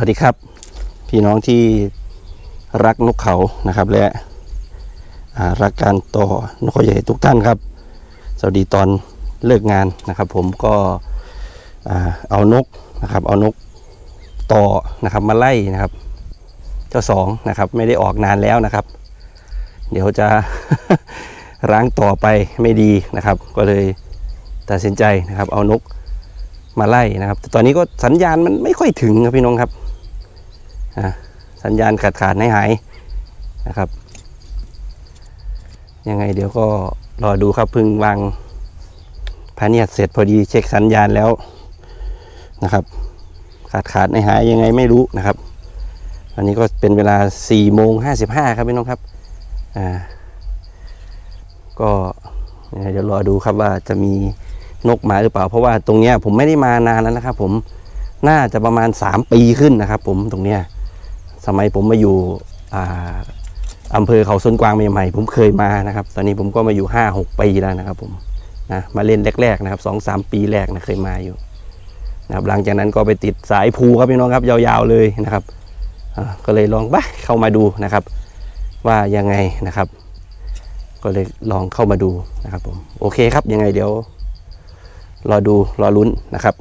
วัสดีครับ พี่น้องที่รักนกเขานะครับ และรักการต่อนกเขาใหญ่ทุกท่านครับ สวัสดีตอนเลิกงานนะครับ ผมก็เอานกนะครับ เอานกต่อนะครับมาไล่นะครับ เจ้าสองนะครับ ไม่ได้ออกนานแล้วนะครับ เดี๋ยวจะร้างต่อไปไม่ดีนะครับ ก็เลยตัดสินใจนะครับ เอานกมาไล่นะครับแต่ตอนนี้ก็สัญญาณมันไม่ค่อยถึงครับพี่น้องครับ สัญญาณขาดขาดหายหายนะครับ ยังไงเดี๋ยวก็รอดูครับพึ่งวางพาเนียดเสร็จพอดีเช็คสัญญาณแล้วนะครับ ขาดขาดหายหายยังไงไม่รู้นะครับอันนี้ก็เป็นเวลา4โมง55ครับพี่น้องครับอ่าก็ยังไงเดี๋ยวรอดูครับว่าจะมีนกมาหรือเปล่า เพราะว่าตรงเนี้ยผมไม่ได้มานานแล้วนะครับ ผมน่าจะประมาณ 3 ปีขึ้นนะครับ ผมตรงเนี้ย สมัยผมมาอยู่อาอำเภอเขาสนกวางใหม่ๆผมเคยมานะครับ ตอนนี้ผมก็มาอยู่ 5 6 ปีแล้วนะครับผมนะมาเล่นแรกๆนะครับสองสามปีแรกนะเคยมาอยู่นะครับหลังจากนั้นก็ไปติดสายภูครับพี่น้องครับยาวๆเลยนะครับก็เลยลองไปเข้ามาดูนะครับ ว่ายังไงนะครับ ก็เลยลองเข้ามาดูนะครับผมโอเคครับยังไงเดี๋ยว รอดูรอลุ้นนะครับ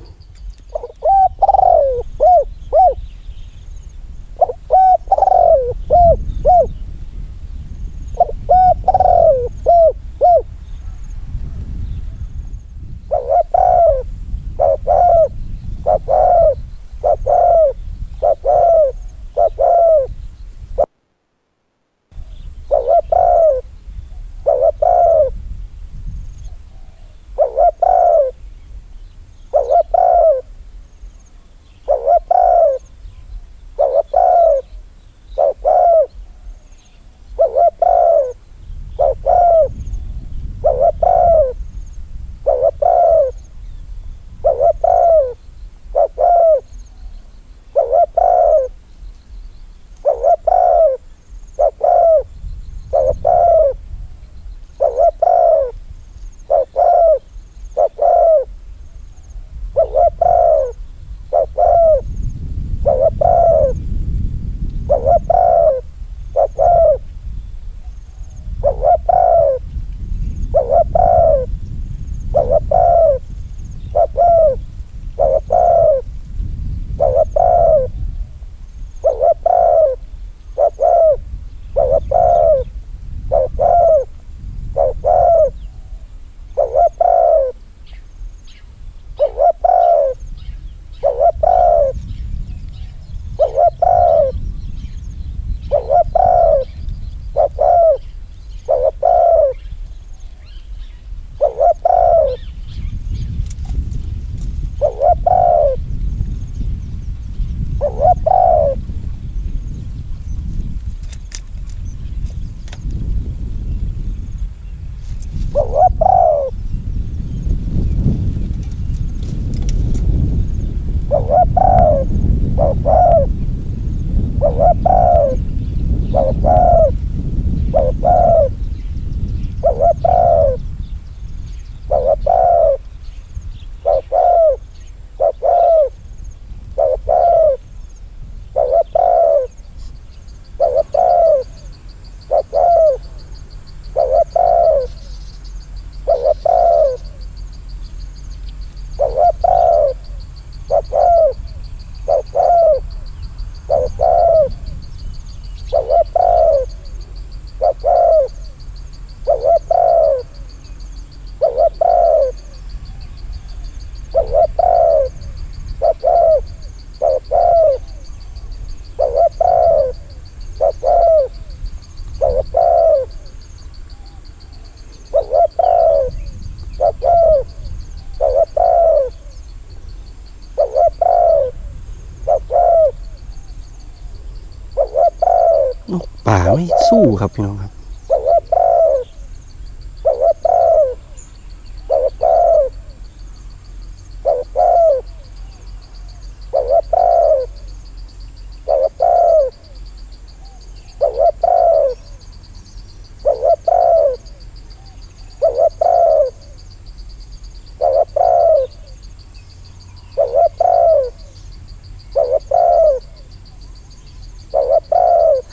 ู่ครับพี่น้องครับ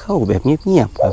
เข้าแบบเงียบๆครับ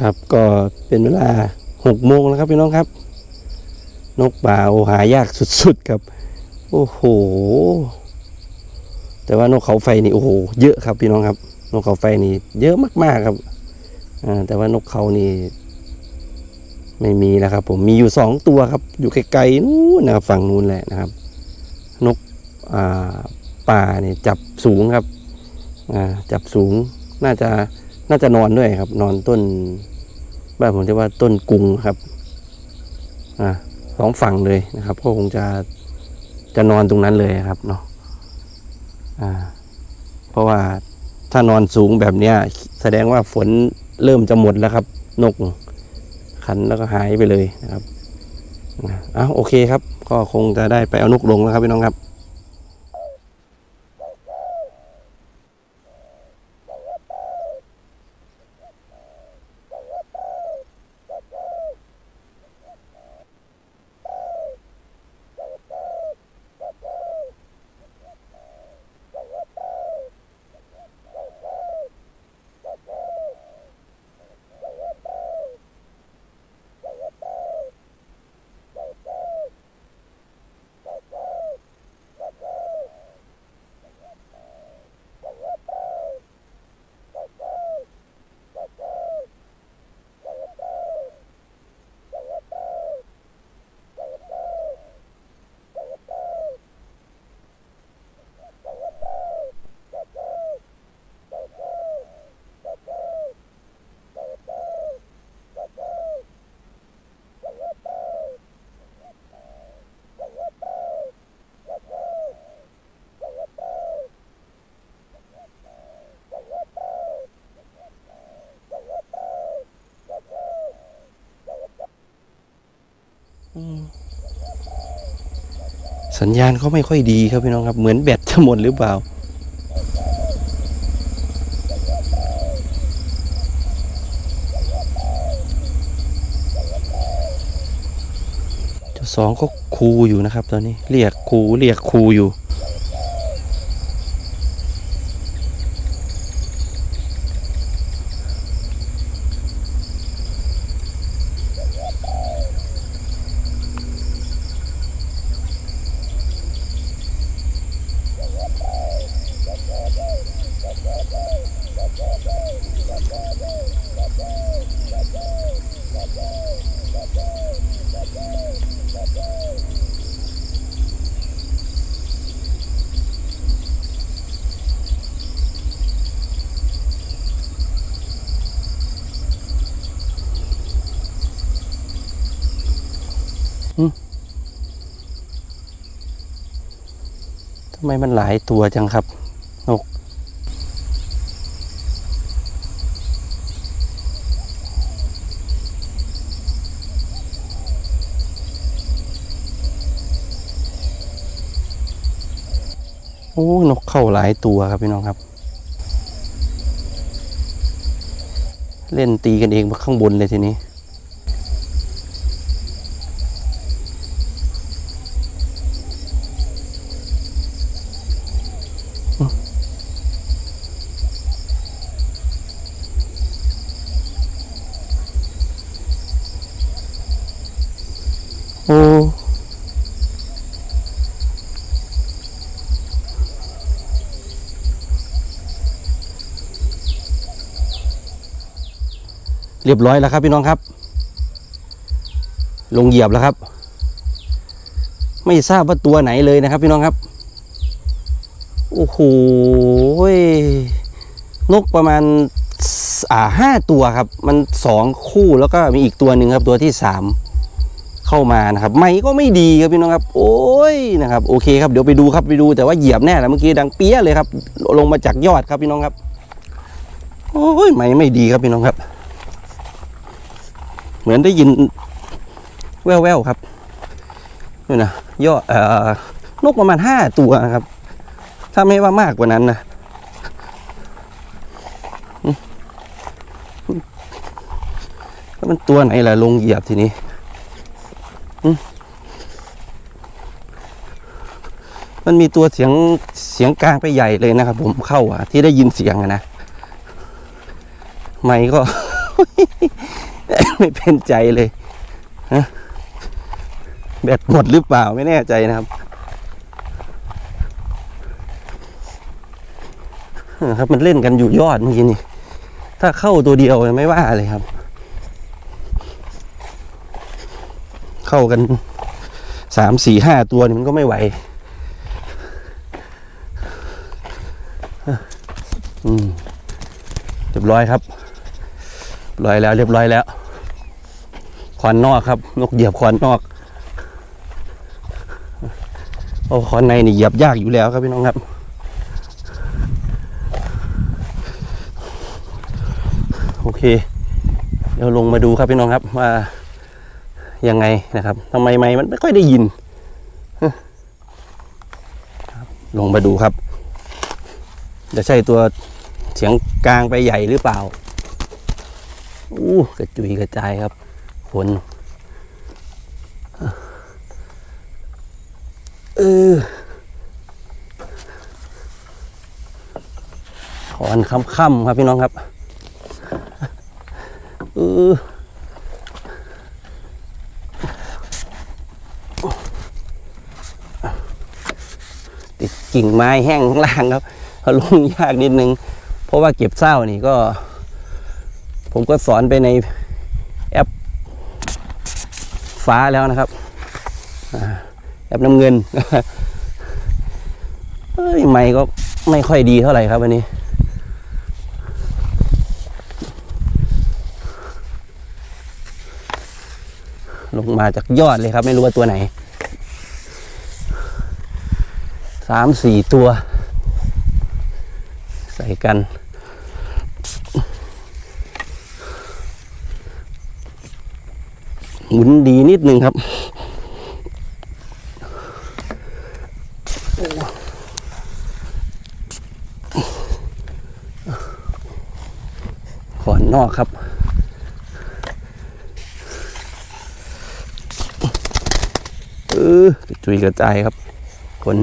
ครับก็เป็นเวลาหกโมงแล้วครับพี่น้องครับ นกป่าโอหายากสุดๆครับ โอ้โห แต่ว่านกเขาไฟนี่โอ้โหเยอะครับพี่น้องครับ นกเขาไฟนี่เยอะมากๆครับอ่าแต่ว่านกเขานี่ ไม่มีนะครับ ผมมีอยู่สองตัวครับ อยู่ไกลๆนู้นนะครับฝั่งนู้นแหละนะครับ นกอ่าป่าเนี่ยจับสูงครับอ่าจับสูงน่าจะน่าจะนอนด้วยครับ นอนต้น บ้านผมเรียกว่าต้นกุงครับ อ่าสองฝั่งเลยนะครับ ก็คงจะจะนอนตรงนั้นเลยครับเนาะอ่า เพราะว่าถ้านอนสูงแบบเนี้ย แสดงว่าฝนเริ่มจะหมดแล้วครับ นกขันแล้วก็หายไปเลยนะครับอ้าโอเคครับ ก็คงจะได้ไปเอานกลงแล้วครับพี่น้องครับ สัญญาณเขาไม่ค่อยดีครับพี่น้องครับ เหมือนแบตจะหมดหรือเปล่า เจ้าสองก็คูอยู่นะครับ ตอนนี้เรียกคูเรียกคูอยู่ำไมมันหลายตัวจังครับนกโอ้นกเข้าหลายตัวครับพี่น้องครับ เล่นตีกันเองมาข้างบนเลยทีนี้ อ้ เรียบร้อยแล้วครับพี่น้องครับ ลงเหยียบแล้วครับ ไม่ทราบว่าตัวไหนเลยนะครับพี่น้องครับ โอ้โหนกประมาณอ่าห้าตัวครับ มันสองคู่แล้วก็มีอีกตัวหนึ่งครับตัวที่สาม เข้ามานะครับไม้ก็ไม่ดีครับพี่น้องครับ โอ้ยนะครับโอเคครับเดี๋ยวไปดูครับไปดูแต่ว่าเหยียบแน่แหละเมื่อกี้ดังเปี้ยเลยครับ ลงมาจากยอดครับพี่น้องครับ โอ้ยไม้ไม่ดีครับพี่น้องครับ เหมือนได้ยินแว่วๆครับนี่นะยอดเอ่อนกประมาณห้าตัวครับ ถ้าไม่ว่ามากกว่านั้นนะมแล้วมันตัวไหนล่ะลงเหยียบทีนี้ มันมีตัวเสียงเสียงกลางไปใหญ่เลยนะครับ ผมเข้าอะ ที่ได้ยินเสียงอะนะไม่ก็ ไม่เป็นใจเลยฮะแบตหมดหรือเปล่าไม่แน่ใจนะครับครับ มันเล่นกันอยู่ยอดเมื่อกี้นี่ถ้าเข้าตัวเดียวไม่ว่าเลยครับ เข้ากันสามสี่ห้าตัวนี่มันก็ไม่ไหวอืมเรียบร้อยครับเรียบร้อยแล้ว เรียบร้อยแล้วควันนอกครับ นกเหยียบควันนอกโอ้ควันในนี่เหยียบยากอยู่แล้วครับพี่น้องครับโอเค เดี๋ยวลงมาดูครับพี่น้องครับว่า ยังไงนะครับทำไมไม้มันไม่ค่อยได้ยินลงมาดูครับ จะใช่ตัวเสียงกลางไปใหญ่หรือเปล่าอู้กระจุยกระจายครับฝนเออขอนค่ำๆครับพี่น้องครับเออ กิ่งไม้แห้งข้างล่างครับเอาลงยากนิดนึง เพราะว่าเก็บเศร้านี่ก็ ผมก็สอนไปในแอปฟ้าแล้วนะครับแอปน้ำเงินเอ้ยไม่ก็ไม่ค่อยดีเท่าไหร่ครับวันนี้ลงมาจากยอดเลยครับ ไม่รู้ว่าตัวไหน สามสี่ตัว ใส่กัน หมุนดีนิดนึงครับขอนนอกครับเออกระจุยกระจายครับขน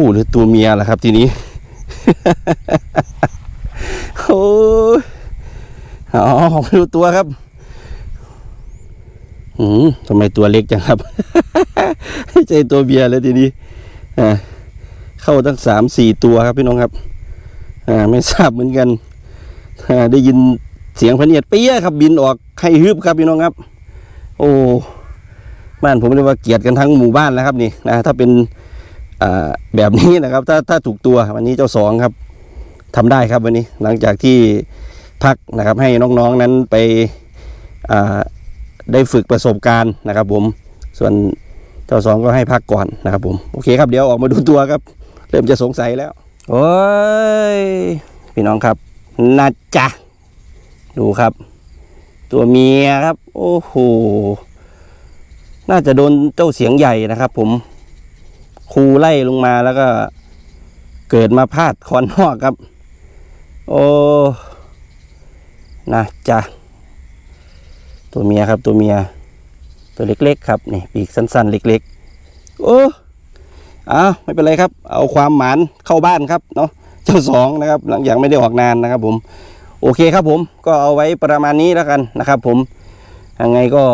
ผู้หรือตัวเมียล่ะครับ ทีนี้ โอ้ยอ๋อไม่รู้ตัวครับหืมทำไมตัวเล็กจังครับใช่ตัวเบียร์เลยทีนี้อ่าเข้าตั้งสามสี่ตัวครับพี่น้องครับ อ่า ไม่ทราบเหมือนกันอ่าได้ยินเสียงพเนียดเปี้ยครับ บินออกไข่ฮึบครับพี่น้องครับ โอ้บ้านผมเรียกว่าเกลียดกันทั้งหมู่บ้านแล้วครับนี่นะถ้าเป็น แบบนี้นะครับ ถ้าถ้าถูกตัววันนี้เจ้าสองครับทำได้ครับวันนี้หลังจากที่พักนะครับให้น้องๆนั้นไปได้ฝึกประสบการณ์นะครับ ผมส่วนเจ้าสองก็ให้พักก่อนนะครับ ผมโอเคครับเดี๋ยวออกมาดูตัวครับ เริ่มจะสงสัยแล้ว โอ้ยพี่น้องครับนาจะดูครับ ตัวเมียครับ โอ้โหน่าจะโดนเจ้าเสียงใหญ่นะครับ ผม คูไล่ลงมาแล้วก็ เกิดมาพลาดคอนนอกครับ โอ้น่าจะตัวเมียครับ ตัวเมีย ตัวเล็กๆ ครับนี่ปีกสั้นๆ เล็กๆ โอ้อ้าวไม่เป็นไรครับ เอาความหมานเข้าบ้านครับเนาะเจ้าสองนะครับ หลังจากไม่ได้ออกนานนะครับ ผม โอเคครับผมก็เอาไว้ประมาณนี้แล้วกันนะครับ ผมยังไงก็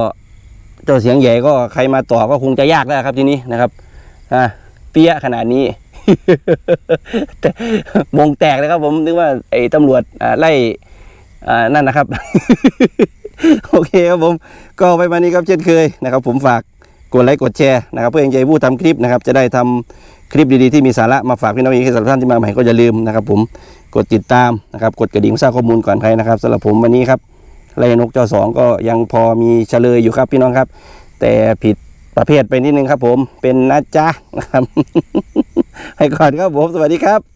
เจ้าเสียงใหญ่ก็ใครมาต่อก็คงจะยากแล้วครับทีนี้นะครับอ่า เปี้ยขนาดนี้ แต่มงแตกนะครับ ผมนึกว่าไอ้ตำรวจไล่นั่นนะครับ โอเคครับผม ก็ไปมานี้ครับเช่นเคยนะครับ ผมฝากกดไลค์กดแชร์นะครับ เพื่อเองใจผู้ทำคลิปนะครับ จะได้ทำคลิปดีๆที่มีสาระมาฝากพี่น้องเองสำหรับท่านที่มาใหม่ก็อย่าลืมนะครับผมกดติดตามนะครับ กดกระดิ่งสร้างข้อมูลก่อนใครนะครับสำหรับผมวันนี้ครับไรนกจอสองก็ยังพอมีเฉลยอยู่ครับพี่น้องครับ แต่ผิด ประเภทไปนิดนึงครับผมเป็นนะจ๊ะนะครับ ให้ก่อนครับผมสวัสดีครับ